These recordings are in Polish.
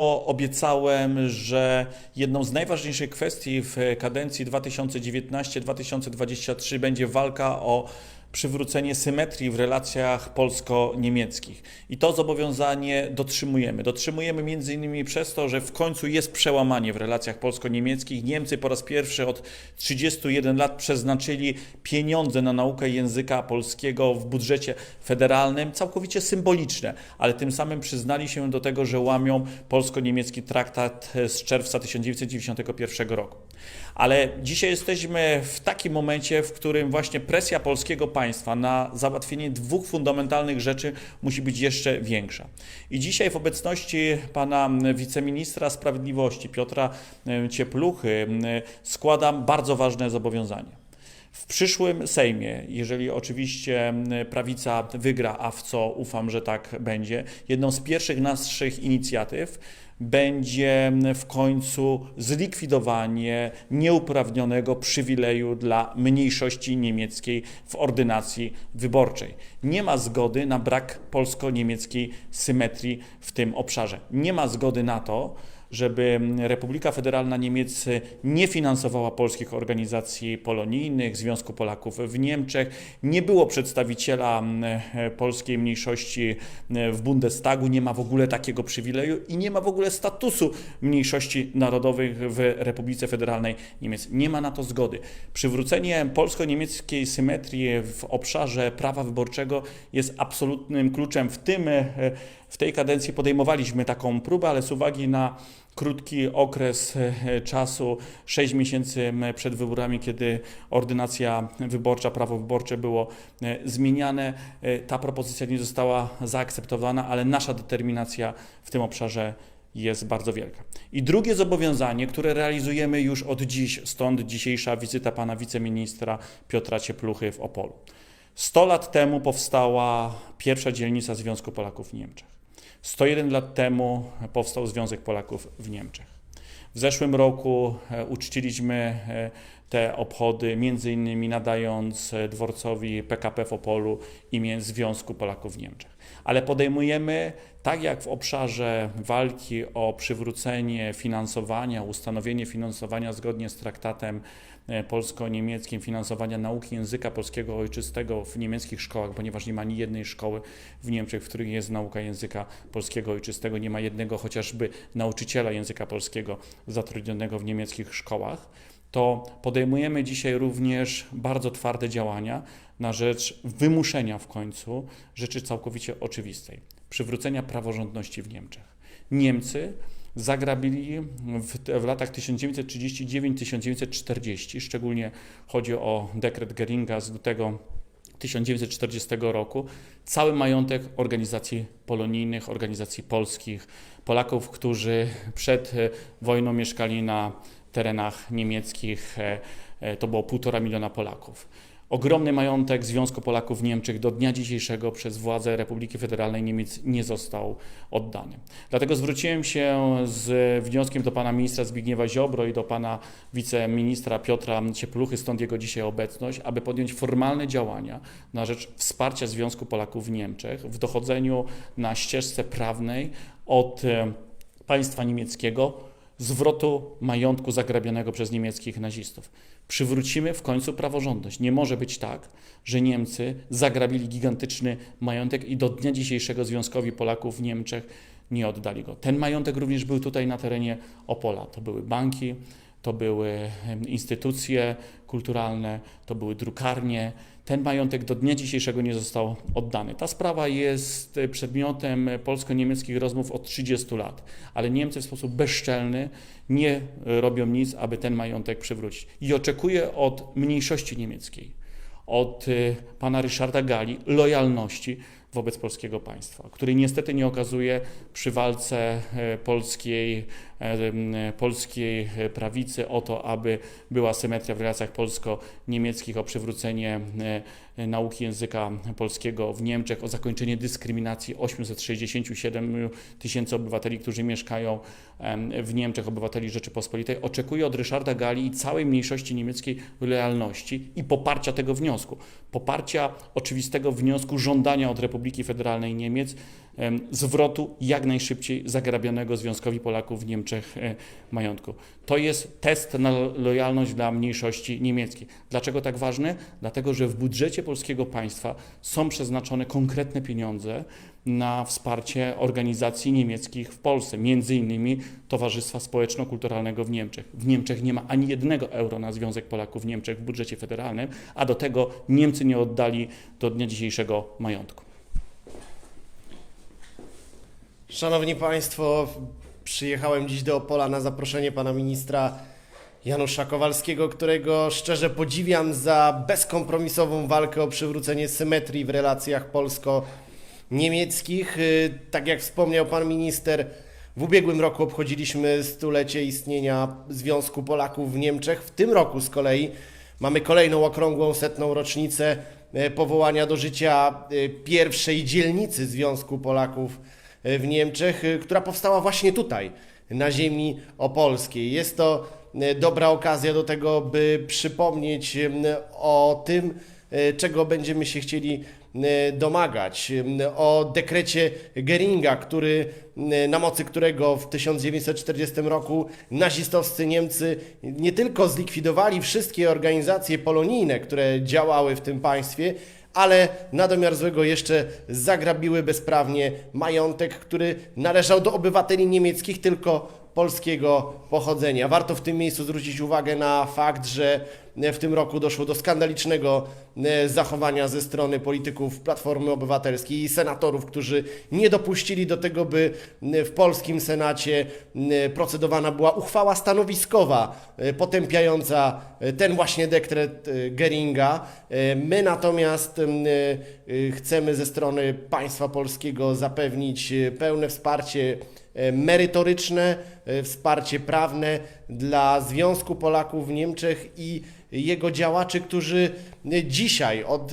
Obiecałem, że jedną z najważniejszych kwestii w kadencji 2019-2023 będzie walka o przywrócenie symetrii w relacjach polsko-niemieckich. I to zobowiązanie dotrzymujemy. Dotrzymujemy między innymi przez to, że w końcu jest przełamanie w relacjach polsko-niemieckich. Niemcy po raz pierwszy od 31 lat przeznaczyli pieniądze na naukę języka polskiego w budżecie federalnym, całkowicie symboliczne, ale tym samym przyznali się do tego, że łamią polsko-niemiecki traktat z czerwca 1991 roku. Ale dzisiaj jesteśmy w takim momencie, w którym właśnie presja polskiego państwa na załatwienie dwóch fundamentalnych rzeczy musi być jeszcze większa. I dzisiaj w obecności pana wiceministra sprawiedliwości Piotra e, Ciepluchy e, składam bardzo ważne zobowiązanie. W przyszłym Sejmie, jeżeli oczywiście prawica wygra, a w co ufam, że tak będzie, jedną z pierwszych naszych inicjatyw będzie w końcu zlikwidowanie nieuprawnionego przywileju dla mniejszości niemieckiej w ordynacji wyborczej. Nie ma zgody na brak polsko-niemieckiej symetrii w tym obszarze. Nie ma zgody na to, żeby Republika Federalna Niemiec nie finansowała polskich organizacji polonijnych, Związku Polaków w Niemczech. Nie było przedstawiciela polskiej mniejszości w Bundestagu, nie ma w ogóle takiego przywileju i nie ma w ogóle statusu mniejszości narodowych w Republice Federalnej Niemiec. Nie ma na to zgody. Przywrócenie polsko-niemieckiej symetrii w obszarze prawa wyborczego jest absolutnym kluczem w tym w tej kadencji podejmowaliśmy taką próbę, ale z uwagi na krótki okres e, czasu, 6 miesięcy przed wyborami, kiedy ordynacja wyborcza, prawo wyborcze było e, zmieniane, e, ta propozycja nie została zaakceptowana, ale nasza determinacja w tym obszarze jest bardzo wielka. I drugie zobowiązanie, które realizujemy już od dziś, stąd dzisiejsza wizyta pana wiceministra Piotra Ciepluchy w Opolu. 100 lat temu powstała pierwsza dzielnica Związku Polaków w Niemczech. 101 lat temu powstał Związek Polaków w Niemczech. W zeszłym roku e, uczciliśmy e, te obchody, między innymi nadając e, dworcowi PKP w Opolu imię Związku Polaków w Niemczech. Ale podejmujemy, tak jak w obszarze walki o przywrócenie finansowania, ustanowienie finansowania zgodnie z traktatem E, polsko-niemieckim finansowania nauki języka polskiego ojczystego w niemieckich szkołach, ponieważ nie ma ani jednej szkoły w Niemczech, w których jest nauka języka polskiego ojczystego, nie ma jednego chociażby nauczyciela języka polskiego zatrudnionego w niemieckich szkołach, to podejmujemy dzisiaj również bardzo twarde działania na rzecz wymuszenia w końcu rzeczy całkowicie oczywistej przywrócenia praworządności w Niemczech. Niemcy zagrabili w, w latach 1939-1940, szczególnie chodzi o dekret Geringa z lutego 1940 roku, cały majątek organizacji polonijnych, organizacji polskich, Polaków, którzy przed wojną mieszkali na terenach niemieckich, e, e, to było półtora miliona Polaków. Ogromny majątek Związku Polaków w Niemczech do dnia dzisiejszego przez władze Republiki Federalnej Niemiec nie został oddany. Dlatego zwróciłem się z wnioskiem do pana ministra Zbigniewa Ziobro i do pana wiceministra Piotra Ciepluchy, stąd jego dzisiaj obecność, aby podjąć formalne działania na rzecz wsparcia Związku Polaków w Niemczech w dochodzeniu na ścieżce prawnej od e, państwa niemieckiego zwrotu majątku zagrabionego przez niemieckich nazistów. Przywrócimy w końcu praworządność. Nie może być tak, że Niemcy zagrabili gigantyczny majątek i do dnia dzisiejszego Związkowi Polaków w Niemczech nie oddali go. Ten majątek również był tutaj na terenie Opola. To były banki, to były instytucje kulturalne, to były drukarnie. Ten majątek do dnia dzisiejszego nie został oddany. Ta sprawa jest przedmiotem polsko-niemieckich rozmów od 30 lat, ale Niemcy w sposób bezczelny nie robią nic, aby ten majątek przywrócić. I oczekuję od mniejszości niemieckiej, od y, pana Ryszarda Gali lojalności wobec polskiego państwa, który niestety nie okazuje przy walce e, polskiej, e, polskiej prawicy o to, aby była symetria w relacjach polsko-niemieckich, o przywrócenie e, nauki języka polskiego w Niemczech, o zakończenie dyskryminacji 867 tysięcy obywateli, którzy mieszkają w Niemczech, obywateli Rzeczypospolitej. Oczekuję od Ryszarda Gali i całej mniejszości niemieckiej lojalności i poparcia tego wniosku. Poparcia oczywistego wniosku żądania od Republiki Federalnej Niemiec em, zwrotu jak najszybciej zagrabionego Związkowi Polaków w Niemczech e, majątku. To jest test na lojalność dla mniejszości niemieckiej. Dlaczego tak ważny? Dlatego, że w budżecie polskiego państwa są przeznaczone konkretne pieniądze na wsparcie organizacji niemieckich w Polsce, między innymi Towarzystwa Społeczno-Kulturalnego w Niemczech. W Niemczech nie ma ani jednego euro na Związek Polaków w Niemczech w budżecie federalnym, a do tego Niemcy nie oddali do dnia dzisiejszego majątku. Szanowni Państwo, przyjechałem dziś do Opola na zaproszenie pana ministra Janusza Kowalskiego, którego szczerze podziwiam za bezkompromisową walkę o przywrócenie symetrii w relacjach polsko-niemieckich. Y, Tak jak wspomniał pan minister, w ubiegłym roku obchodziliśmy stulecie istnienia Związku Polaków w Niemczech. W tym roku z kolei mamy kolejną okrągłą setną rocznicę e, powołania do życia e, pierwszej dzielnicy Związku Polaków w Niemczech, która powstała właśnie tutaj, na ziemi opolskiej. Jest to dobra okazja do tego, by przypomnieć em, o tym, e, czego będziemy się chcieli e, domagać. O dekrecie Geringa, który, e, na mocy którego w 1940 roku nazistowscy Niemcy nie tylko zlikwidowali wszystkie organizacje polonijne, które działały w tym państwie, ale na domiar złego jeszcze zagrabiły bezprawnie majątek, który należał do obywateli niemieckich, tylko polskiego pochodzenia. Warto w tym miejscu zwrócić uwagę na fakt, że w tym roku doszło do skandalicznego e, zachowania ze strony polityków Platformy Obywatelskiej i senatorów, którzy nie dopuścili do tego, by e, w polskim Senacie e, procedowana była uchwała stanowiskowa potępiająca ten właśnie dekret Geringa. My natomiast em, chcemy ze strony państwa polskiego zapewnić pełne wsparcie merytoryczne, e, wsparcie prawne dla Związku Polaków w Niemczech i jego działaczy, którzy e, dzisiaj od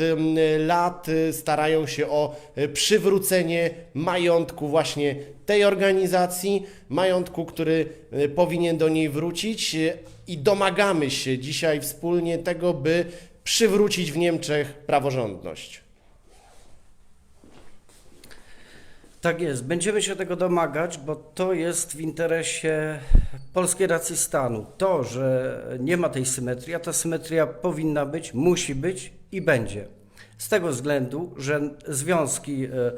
lat e, starają się o e, przywrócenie majątku właśnie tej organizacji, majątku, który e, powinien do niej wrócić e, i domagamy się dzisiaj wspólnie tego, by przywrócić w Niemczech praworządność. Tak jest, będziemy się tego domagać, bo to jest w interesie polskiej racji stanu. To, że nie ma tej symetrii, a ta symetria powinna być, musi być i będzie. Z tego względu, że związki e, e,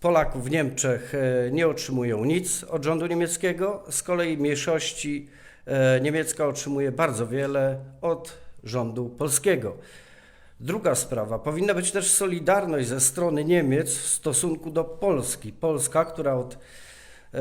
Polaków w Niemczech e, nie otrzymują nic od rządu niemieckiego, z kolei mniejszości niemiecka otrzymuje bardzo wiele od rządu polskiego. Druga sprawa, powinna być też solidarność ze strony Niemiec w stosunku do Polski. Polska, która od e,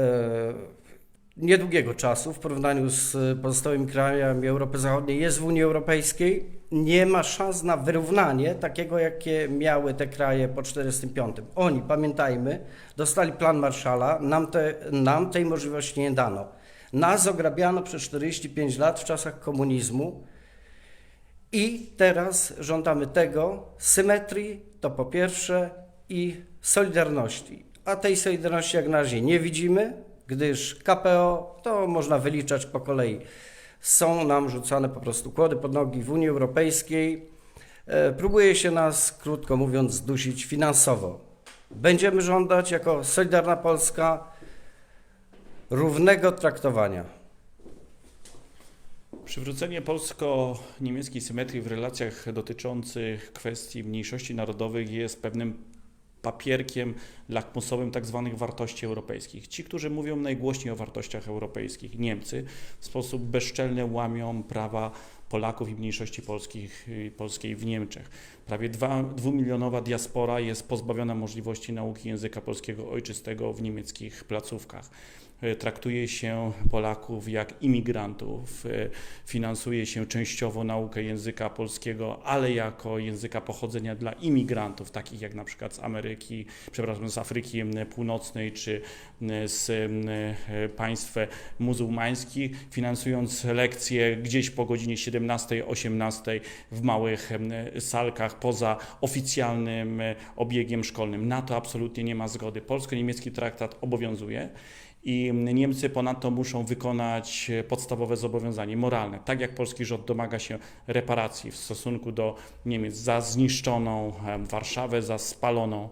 niedługiego czasu w porównaniu z pozostałymi krajami Europy Zachodniej jest w Unii Europejskiej, nie ma szans na wyrównanie takiego, jakie miały te kraje po 1945. Oni, pamiętajmy, dostali plan Marszala, nam, te, nam tej możliwości nie dano. Nas ograbiano przez 45 lat w czasach komunizmu. I teraz żądamy tego, symetrii to po pierwsze i solidarności. A tej solidarności jak na razie nie widzimy, gdyż KPO to można wyliczać po kolei. Są nam rzucane po prostu kłody pod nogi w Unii Europejskiej. E, Próbuje się nas, krótko mówiąc, zdusić finansowo. Będziemy żądać jako Solidarna Polska równego traktowania. Przywrócenie polsko-niemieckiej symetrii w relacjach dotyczących kwestii mniejszości narodowych jest pewnym papierkiem lakmusowym tak zwanych wartości europejskich. Ci, którzy mówią najgłośniej o wartościach europejskich, Niemcy, w sposób bezczelny łamią prawa Polaków i mniejszości polskich, y, polskiej w Niemczech. Prawie dwa- dwumilionowa diaspora jest pozbawiona możliwości nauki języka polskiego ojczystego w niemieckich placówkach. Y, Traktuje się Polaków jak imigrantów, y, finansuje się częściowo naukę języka polskiego, ale jako języka pochodzenia dla imigrantów, takich jak na przykład z Ameryki, przepraszam, z Afryki Północnej czy z e, państw muzułmańskich, finansując lekcje gdzieś po godzinie 17-18 w małych salkach poza oficjalnym e, obiegiem szkolnym. Na to absolutnie nie ma zgody. Polsko-niemiecki traktat obowiązuje. I Niemcy ponadto muszą wykonać e, podstawowe zobowiązanie moralne. Tak jak polski rząd domaga się reparacji w stosunku do Niemiec za zniszczoną Warszawę, za spaloną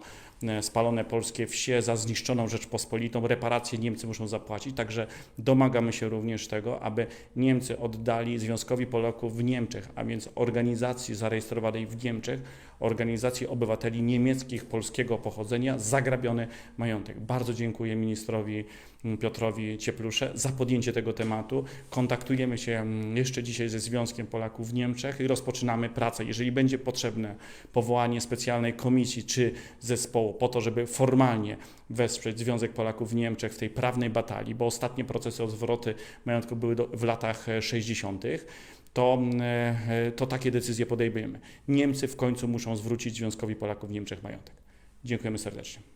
spalone polskie wsie, za zniszczoną Rzeczpospolitą. Reparacje Niemcy muszą zapłacić, także domagamy się również tego, aby Niemcy oddali Związkowi Polaków w Niemczech, a więc organizacji zarejestrowanej w Niemczech, organizacji obywateli niemieckich polskiego pochodzenia, zagrabiony majątek. Bardzo dziękuję ministrowi mm, Piotrowi Cieplusze za podjęcie tego tematu. Kontaktujemy się mm, jeszcze dzisiaj ze Związkiem Polaków w Niemczech i rozpoczynamy pracę. Jeżeli będzie potrzebne powołanie specjalnej komisji czy zespołu po to, żeby formalnie wesprzeć Związek Polaków w Niemczech w tej prawnej batalii, bo ostatnie procesy o zwroty majątku były do, w latach e, 60., to, e, to takie decyzje podejmujemy. Niemcy w końcu muszą zwrócić Związkowi Polaków w Niemczech majątek. Dziękujemy serdecznie.